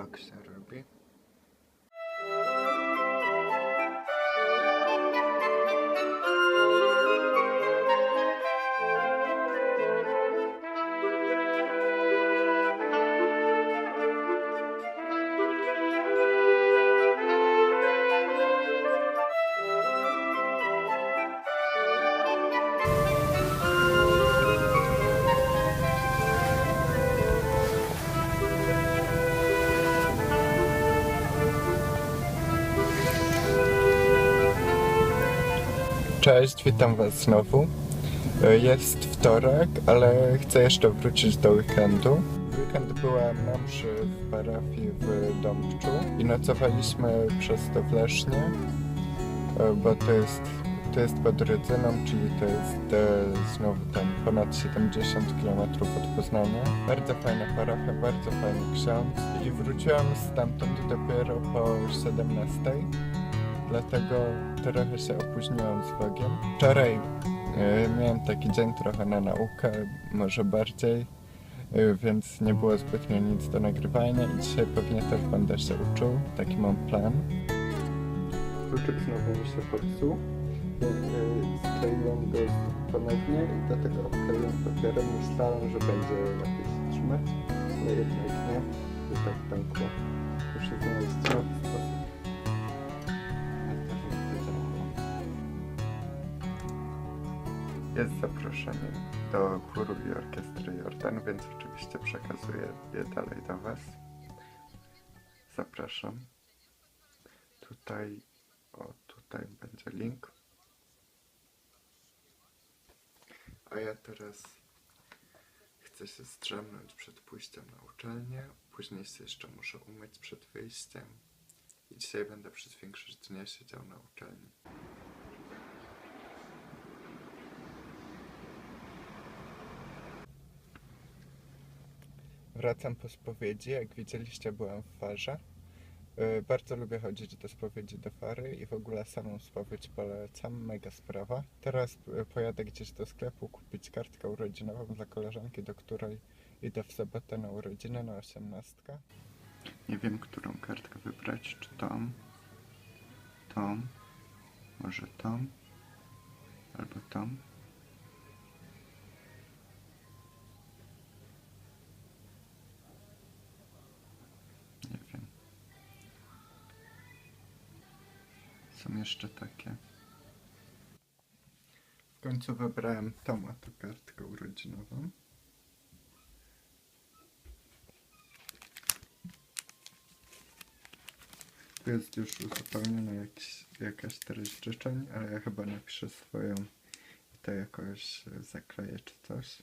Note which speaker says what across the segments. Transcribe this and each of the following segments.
Speaker 1: გავაგზავნები Cześć, witam Was znowu. E, Jest wtorek, ale chcę jeszcze wrócić do weekendu. W weekend byłem na mszy w parafii w Domczu i nocowaliśmy przez to w Lesznie, e, bo to jest, to jest pod Rydzyną, czyli to jest e, znowu tam ponad 70 km od Poznania. Bardzo fajna parafia, bardzo fajny ksiądz i wróciłem stamtąd dopiero po 17 dlatego trochę się opóźniłem z vlogiem. Wczoraj e, miałem taki dzień trochę na naukę, może bardziej, e, więc nie było zbytnio nic do nagrywania i dzisiaj pewnie też będę się uczył, taki mam plan. Kluczyk znowu mi się popsuł, więc e, skleiłem go ponownie i dlatego obkleiłem papierem. Myślałem, że będzie lepiej się trzymać, ale jednak nie. I tak pękło. Muszę znaleźć Jest zaproszenie do chóru i orkiestry Jordan, więc oczywiście przekazuję je dalej do Was. Zapraszam. Tutaj, o tutaj będzie link. A ja teraz chcę się strzemnąć przed pójściem na uczelnię. Później się jeszcze muszę umyć przed wyjściem. I dzisiaj będę przez większość dnia siedział na uczelni. Wracam po spowiedzi. Jak widzieliście, byłem w farze. Yy, Bardzo lubię chodzić do spowiedzi do fary i w ogóle samą spowiedź polecam. Mega sprawa. Teraz yy, pojadę gdzieś do sklepu kupić kartkę urodzinową dla koleżanki, do której idę w sobotę na urodziny na osiemnastkę. Nie wiem, którą kartkę wybrać. Czy tą, tą, może tą, albo tą. Są jeszcze takie. W końcu wybrałem tą oto kartkę urodzinową. Tu jest już uzupełniona jakiś, jakaś treść życzeń, ale ja chyba napiszę swoją i to jakoś zakleję czy coś.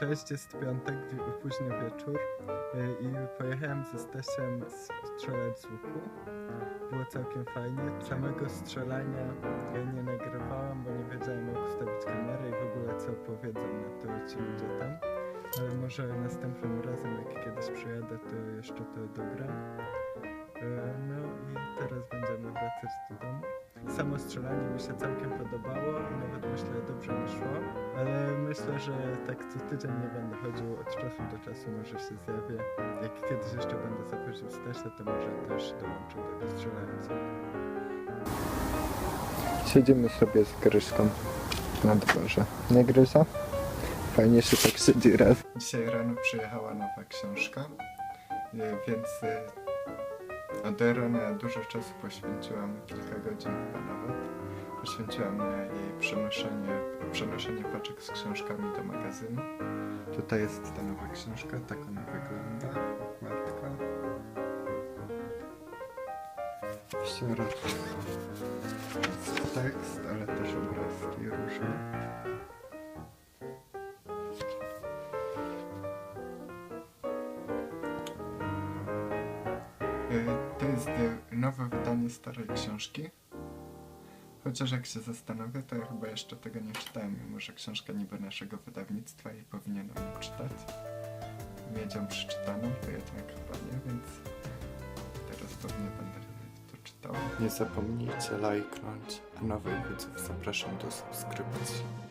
Speaker 1: Cześć, jest piątek, późny wieczór y, i pojechałem ze Stasiem strzelać z łuku. Było całkiem fajnie. Samego strzelania ja nie nagrywałem, bo nie wiedziałem jak ustawić kamerę i w ogóle co powiedzą na to ci ludzie tam. Ale może następnym razem, jak kiedyś przyjadę, to jeszcze to dogram. Y, No i teraz będziemy wracać do domu. Samo strzelanie mi się całkiem podobało i nawet myślę dobrze mi szło, ale myślę, że tak co tydzień nie będę chodził od czasu do czasu, może się zjawię. Jak kiedyś jeszcze będę zaprosił Stasia, to może też dołączę do strzelającego. Siedzimy sobie z Gryzką na dworze. Nie Gryza? Fajnie się tak siedzi raz. Dzisiaj rano przyjechała nowa książka, y, więc rana dużo czasu poświęciłam, kilka godzin chyba nawet, Poświęciłam jej przenoszenie, przenoszenie paczek z książkami do magazynu. Tutaj jest ta nowa książka, tak ona wygląda, okładka. W środku jest tekst, ale też obrazki różne. To jest y, nowe wydanie starej książki. Chociaż jak się zastanowię, to ja chyba jeszcze tego nie czytałem, mimo że książka niby naszego wydawnictwa i powinienem ją czytać. Mieć przeczytaną, to jednak chyba nie, więc teraz pewnie będę to czytał. Nie zapomnijcie lajknąć, a nowych widzów zapraszam do subskrypcji.